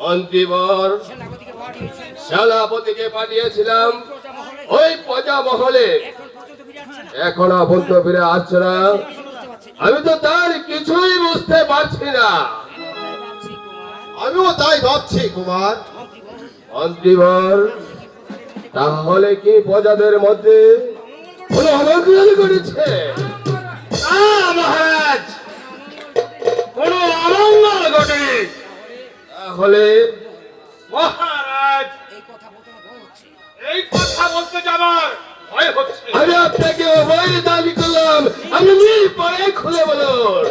মন্ত্রীবর সেনাপতিকে পাঠিয়েছিলাম। ওই প্রজা মহলে এখন পর্যন্ত ফিরে আসছে না। আমি তো তার কিছুই বুঝতে পারছি না। আমিও তাই ভাবছি, কুমার। মন্ত্রীবর তাহলে কি প্রজাদের মধ্যে কোনো অমঙ্গল করেছে? মহারাজ। কোন অমঙ্গল ঘটেনি। তাহলে মহারাজ! এই কথা বলতে হচ্ছে। এই কথা বলতে যাবার ভয় হচ্ছে। আমি আপনাকে অভয় দাবি করলাম। আমি পরে খুলে বলুন।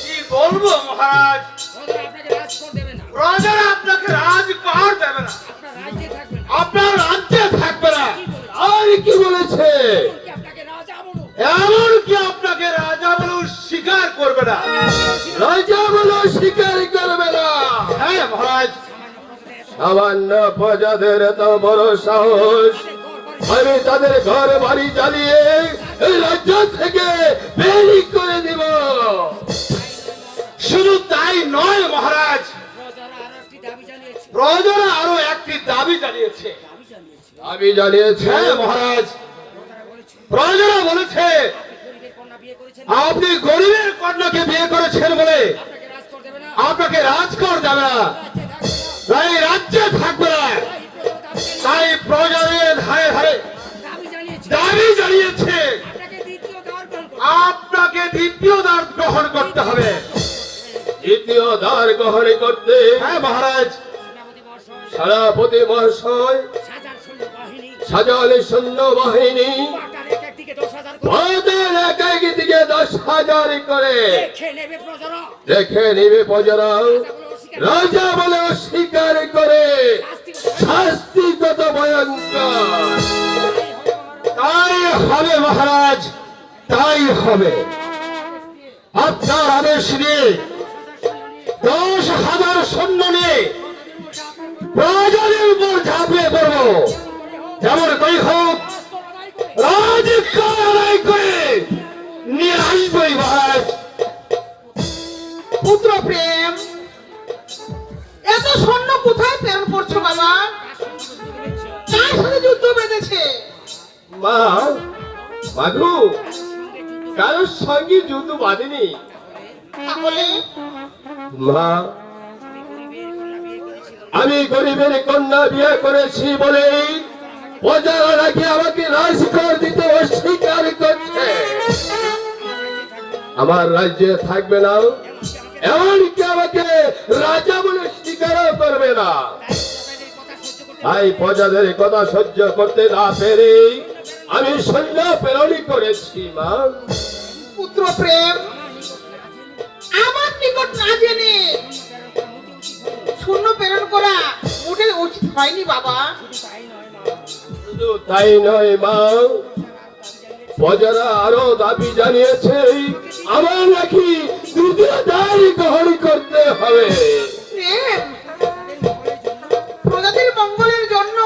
কি বলব মহারাজ? আপনাকে রাজ দেবে না। প্রজারা আপনাকে রাজ কার দেবে না। আপনার রাজ্যে থাকবেন না। আপনার রাজ্যে থাকবে না। আর কি বলেছে? কি আপনাকে রাজা বলুন এমনকি আপনাকে রাজা বলে স্বীকার করবে না। রাজা বলো স্বীকার করবে না মহারাজ, সামান্য প্রজাদের এত বড় সাহস। আমি তাদের ঘর বাড়ি জ্বালিয়ে এই রাজ্য থেকে বেরি করে দিব। শুধু তাই নয় মহারাজ, প্রজারা আরও একটি দাবি জানিয়েছে। দাবি জানিয়েছে? হ্যাঁ মহারাজ, প্রজারা বলেছে, আপনি গরিবের কন্যাকে বিয়ে করেছেন বলে আপনাকে রাজ কর যাবে না। তাই রাজ্যে থাকবে না। তাই প্রজাদের ধারে ধারে দাবি জানিয়েছে। আপনাকে দ্বিতীয় দ্বার গ্রহণ করতে হবে। দ্বিতীয় দ্বার গ্রহণ করতে হ্যাঁ মহারাজ। সাজার সৈন্য বাহিনী সাজালে সৈন্য বাহিনী এক এক দিকে দশ হাজার করে। নেবে প্রজারা। রাজা বলে অস্বীকার করে। শাস্তি কত ভয়ঙ্কর। তাই হবে মহারাজ তাই হবে। আপনার আদেশ নিয়ে দশ হাজার সৈন্য নিয়ে প্রজাদের উপর ঝাঁপিয়ে পড়ব। যেমন কই হোক আসবই পুত্র প্রেম। এত সৈন্য কোথায় প্রেরণ করছ বাবা? কার সাথে যুদ্ধ বেঁধেছে? মা মাধু কারোর সঙ্গে যুদ্ধ বাঁধেনি। তাহলে? মা আমি গরিবের কন্যা বিয়ে করেছি বলে প্রজারা নাকি আমাকে রাজকর দিতে অস্বীকার করছে। আমার রাজ্যে থাকবে না। এমনকি আমাকে রাজা বলে স্বীকারও করবে না। তাই প্রজাদের কথা সহ্য করতে না পেরে আমি সৈন্য প্রেরণই করেছি মা। পুত্র প্রেম আমার নিকট না জেনে শূন্য প্রেরণ করা মোটে উচিত হয়নি বাবা। শুধু তাই নয় মা প্রজারা আরও দাবি জানিয়েছে আমার নাকি দ্বিতীয় দায় গ্রহণ করতে হবে। প্রজাতির মঙ্গলের জন্য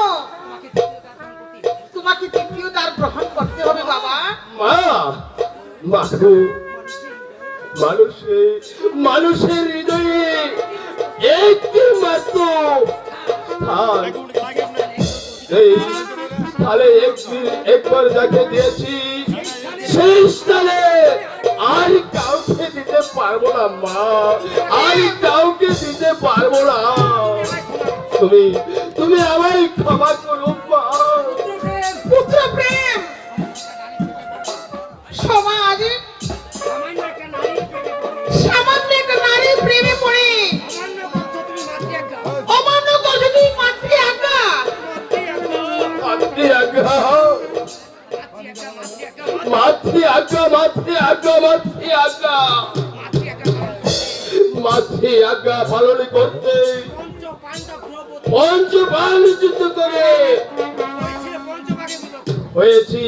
তোমাকে তৃতীয় দ্বার গ্রহণ করতে হবে বাবা। মা মাধু মানুষের মানুষের হৃদয়ে একটি মাত্র এই স্থানে একদিন একবার যাকে দিয়েছি সেই স্থানে আর কাউকে দিতে পারব না, মা। আর কাউকে দিতে পারব না। তুমি তুমি আমায় ক্ষমা করো। মাতৃ আজ্ঞা পালন। করতে পঞ্চ পঞ্চ বাল যুদ্ধ করে। হয়েছি,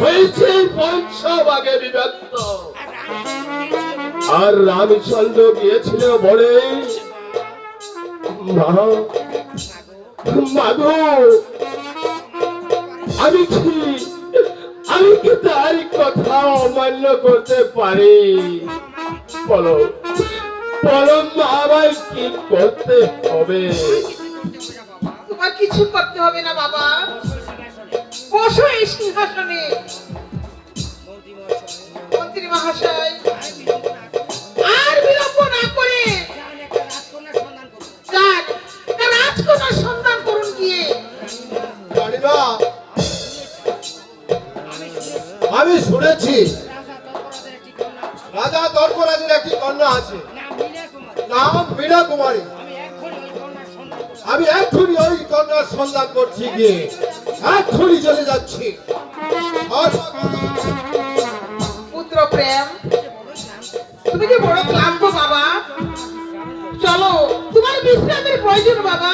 হয়েছে পঞ্চভাগে বিভক্ত আর রামচন্দ্র গিয়েছিল বলে মাগো আমি কি আমি তার কথা অমান্য করতে পারি। বলো বলো কি করতে হবে? তোমার কিছু করতে হবে না, বাবা। বসো এই সিংহাসনে। মন্ত্রী মহাশয় নাম মীনা কুমারী। আমি এক্ষুনি ওই কন্যার সন্ধান করছি। গিয়ে। এক্ষুনি চলে যাচ্ছি। পুত্র প্রেম। তুমি যে বড় ক্লান্ত বাবা? চলো তোমার বিশ্রামের প্রয়োজন বাবা।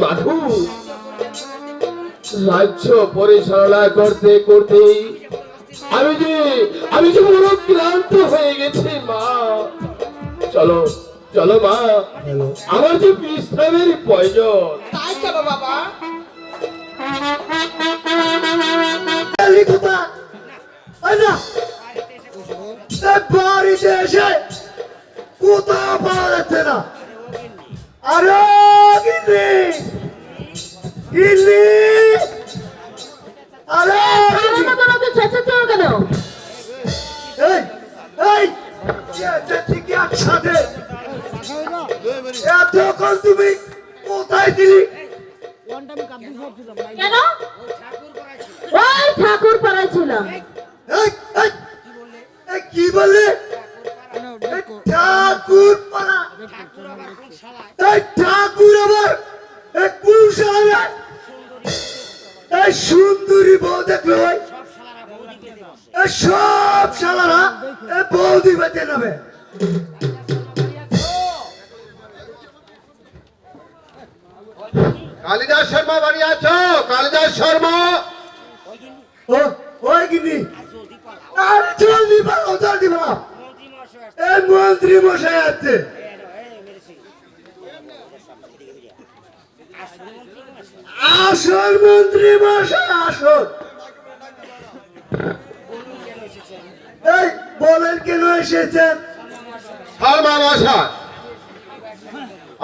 মাধু রাজ্য পরিচালনা করতে করতে আমি যে আমি যে বড় ক্লান্ত হয়ে গেছি মা। চলো চলো মা। আমার যে বিশ্রামের প্রয়োজন। তাই চলো বাবা। না। বাড়িতে এসে কোথাও পাওয়া যাচ্ছে না। আরে গিন্নি। গিন্নি। কেন? ওই ঠাকুর পাড়ায় ছিলাম। এই, এই, এই, কি বললে? ঠাকুর পাড়া। ঠাকুর আবার এই কুশালা। এই সুন্দরী বউ দেখল ভাই। সব শালারা বৌদি বেঁচে নেবে। কালিদাস শর্মা বাড়ি আছো? কালিদাস শর্মা? ও ওই গিনি আর জলদি পালাও জলদি পালাও। এই মন্ত্রী মশাই আছে। আসল মন্ত্রী মশাই আসল। এই বলেন কেন এসেছেন? শর্মা মশাই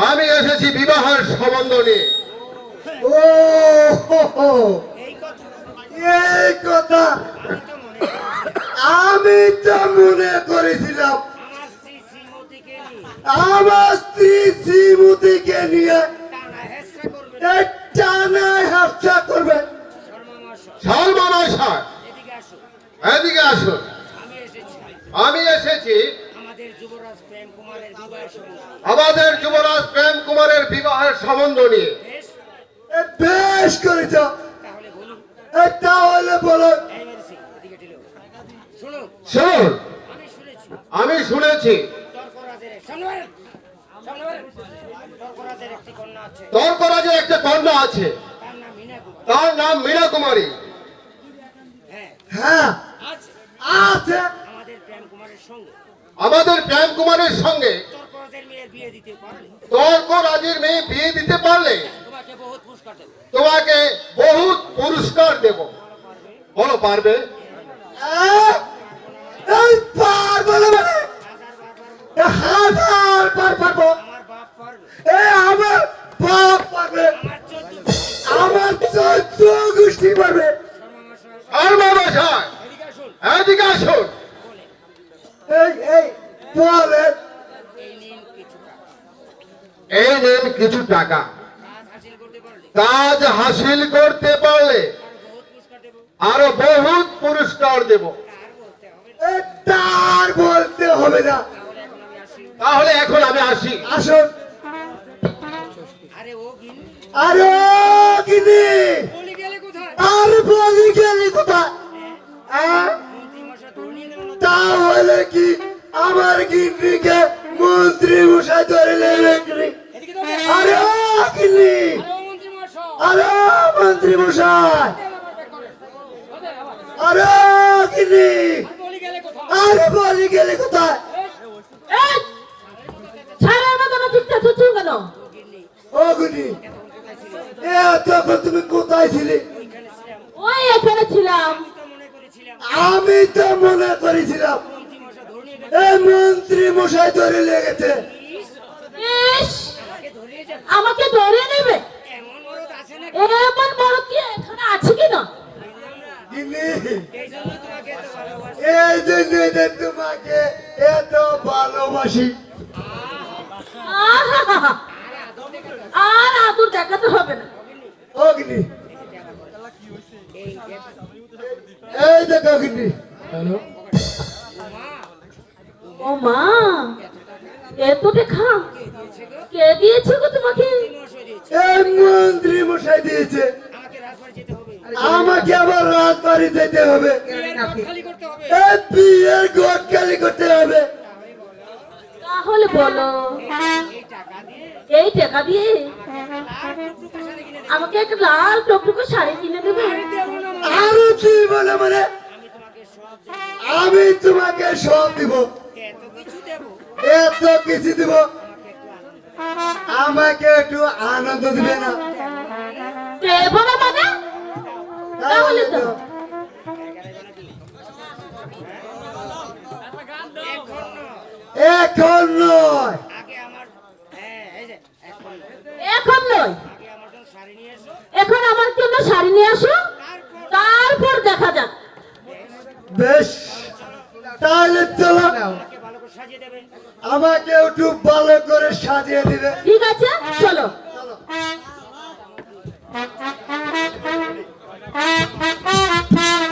আমি এসেছি বিবাহের সম্বন্ধ নিয়ে। এই কথা আমি তো মনে করেছিলাম। আমার স্ত্রী শ্রীমতীকে নিয়ে টানায় হাফসা করবে। মশাই এদিকে আসুন। আমি এসেছি আমাদের যুবরাজ প্রেম কুমারের বিবাহের সম্বন্ধ নিয়ে। বেশ করেছ। তাহলে বলো শুনুন। আমি শুনেছি। তর্করাজের একটি কন্যা আছে। তার নাম মিনা কুমার। হ্যাঁ। হ্যাঁ। আছে। আমাদের প্রেম কুমারের সঙ্গে। তর্করাজের মেয়ে বিয়ে দিতে পারলে? তোমাকে বহুত পুরস্কার দেবো। তোমাকে দেব। বলো পারবে? হাজার আমার বাপ এ আমার বাপ পারবে। আমার চোদ্দ গোষ্ঠী পারবে। আর বাবা সাহেব এদিকে আসুন। বলে এই এই বলেন। নিন এই নেন কিছু টাকা। কাজ হাসিল করতে পারলে আরও বহুত পুরস্কার দেবো। তার বলতে হবে না। তাহলে এখন আমি আসি। আসুন। আরে ও গিন কিনি আর বলি গেলি কোথায়? গেল তাহলে কি আমার গিন্নিকে মন্ত্রী মশাই ধরে এদিকে আরে কিনি আরে ও মন্ত্রী মশাই আরে ও মন্ত্রী মশাই আরে কোথায় আরে বলি গেলি কোথায়? ছাড়ার মতো না চুপচাপ চুপচাপ কেন? ও গুনি এ তখন তুমি কোথায় ছিলে? ওই এখানে ছিলাম। আমি তো মনে করেছিলাম মন্ত্রী মশাই ধরে নিয়ে এই মন্ত্রী মশাই ধরে লেগেছে আমাকে ধরিয়ে নেবে এমন আছে বড় কি এখানে আছে কি না এই জন্য তোমাকে এত ভালোবাসি এই তোমাকে এত ভালোবাসি আহা! মশাই দিয়েছে। আমাকে রাজবাড়ি যেতে হবে। আমাকে আবার রাত বাড়ি যেতে হবে। বিয়ের ঘর খালি করতে হবে। তাহলে বলো। এই টাকা দিয়ে। এই টাকা দিয়ে? আমাকে একটা লাল টকটুকো শাড়ি কিনে দেবে? দেবো না মা। আরও কি বলে মানে? আমি তোমাকে সব দেবো। আমি সব দিব। এত কিছু দেবো। আমাকে একটু আনন্দ দিবে না। মানে তাহলে তো। এখন নয়। এখন নয় জন্য শাড়ি নিয়ে। এখন আমার জন্য শাড়ি নিয়ে আসো। তারপর দেখা যাক। বেশ। তাহলে চলো। আমাকে একটু ভালো করে সাজিয়ে দিবে।